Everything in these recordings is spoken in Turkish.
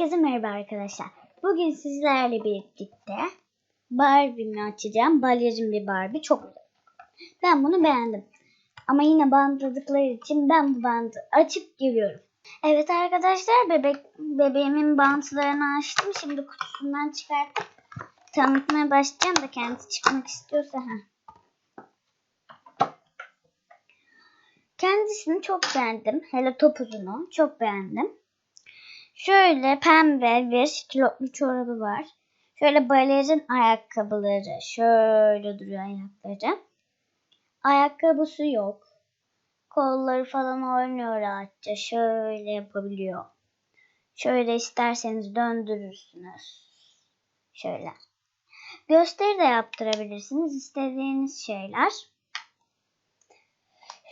Herkese merhaba arkadaşlar. Bugün sizlerle birlikte Barbie'mi açacağım. Balerin bir Barbie. Çok güzel. Ben bunu beğendim. Ama yine bandladıkları için ben bu bandı açıp geliyorum. Evet arkadaşlar bebek bebeğimin bantlarını açtım. Şimdi kutusundan çıkartıp tanıtmaya başlayacağım da kendisi çıkmak istiyorsa. ha. Kendisini çok beğendim. Hele topuzunu çok beğendim. Şöyle pembe bir kilotlu çorabı var. Şöyle balerin ayakkabıları. Şöyle duruyor ayakları. Ayakkabısı yok. Kolları falan oynuyor rahatça. Şöyle yapabiliyor. Şöyle isterseniz döndürürsünüz. Şöyle. Gösteri de yaptırabilirsiniz. istediğiniz şeyler.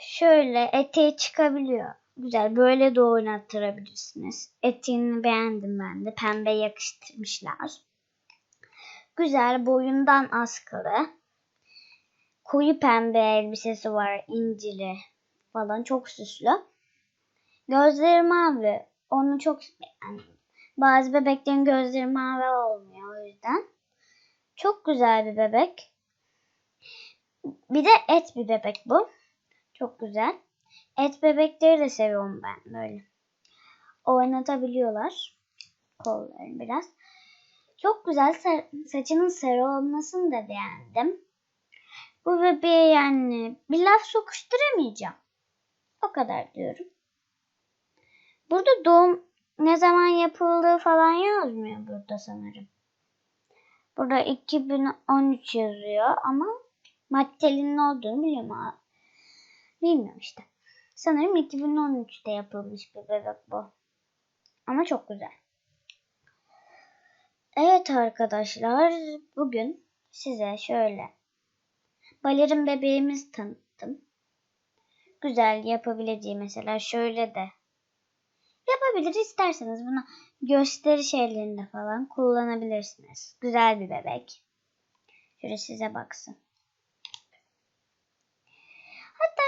Şöyle eteği çıkabiliyor. Güzel. Böyle de oynattırabilirsiniz. Etiğini beğendim ben de. Pembe yakıştırmışlar. Güzel. Boyundan askılı. Koyu pembe elbisesi var. incili falan. Çok süslü. Gözleri mavi. Onu çok yani bazı bebeklerin gözleri mavi olmuyor o yüzden. Çok güzel bir bebek. Bir de et bir bebek bu. Çok güzel. Et bebekleri de seviyorum ben böyle. Oynatabiliyorlar. Kollarını biraz. Çok güzel. Sa- saçının sarı olmasını da beğendim. Bu bebeğe yani bir laf sokuşturamayacağım. O kadar diyorum. Burada doğum ne zaman yapıldığı falan yazmıyor burada sanırım. Burada 2013 yazıyor ama Mattel'in ne olduğunu biliyorum bilmiyorum işte. Sanırım 2013'te yapılmış bir bebek bu. Ama çok güzel. Evet arkadaşlar bugün size şöyle balerin bebeğimizi tanıttım. Güzel yapabileceği mesela şöyle de yapabilir isterseniz bunu gösteri şeylerinde falan kullanabilirsiniz. Güzel bir bebek. Şöyle size baksın.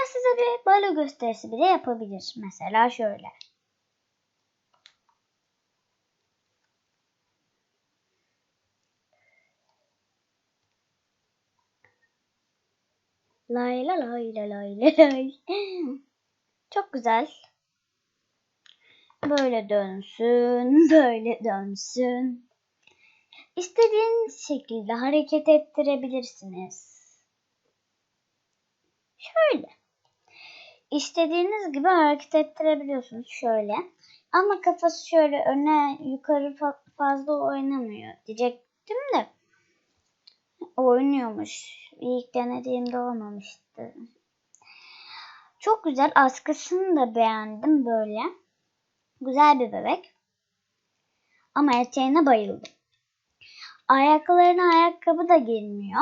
Hatta size bir balo gösterisi bile yapabilir. Mesela şöyle. Lay la lay la lay la lay. Çok güzel. Böyle dönsün, böyle dönsün. İstediğiniz şekilde hareket ettirebilirsiniz. Şöyle. İstediğiniz gibi hareket ettirebiliyorsunuz şöyle. Ama kafası şöyle öne yukarı fa- fazla oynamıyor diyecektim de. Oynuyormuş. İlk denediğimde olmamıştı. Çok güzel. Askısını da beğendim böyle. Güzel bir bebek. Ama eteğine bayıldım. Ayaklarına ayakkabı da girmiyor.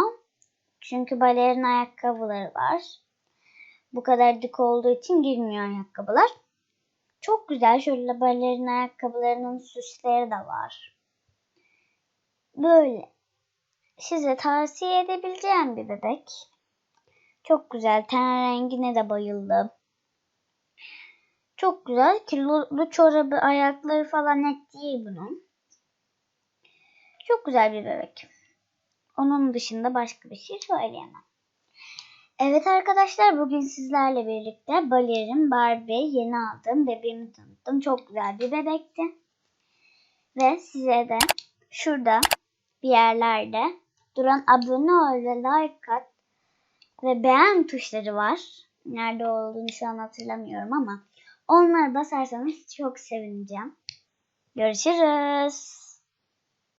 Çünkü balerin ayakkabıları var. Bu kadar dik olduğu için girmiyor ayakkabılar. Çok güzel. Şöyle balerin ayakkabılarının süsleri de var. Böyle. Size tavsiye edebileceğim bir bebek. Çok güzel. Ten rengine de bayıldım. Çok güzel. Kilolu çorabı, ayakları falan net değil bunun. Çok güzel bir bebek. Onun dışında başka bir şey söyleyemem. Evet arkadaşlar bugün sizlerle birlikte Balerin Barbie yeni aldığım bebeğimi tanıttım. Çok güzel bir bebekti. Ve size de şurada bir yerlerde duran abone ol ve like at ve beğen tuşları var. Nerede olduğunu şu an hatırlamıyorum ama onlara basarsanız çok sevineceğim. Görüşürüz.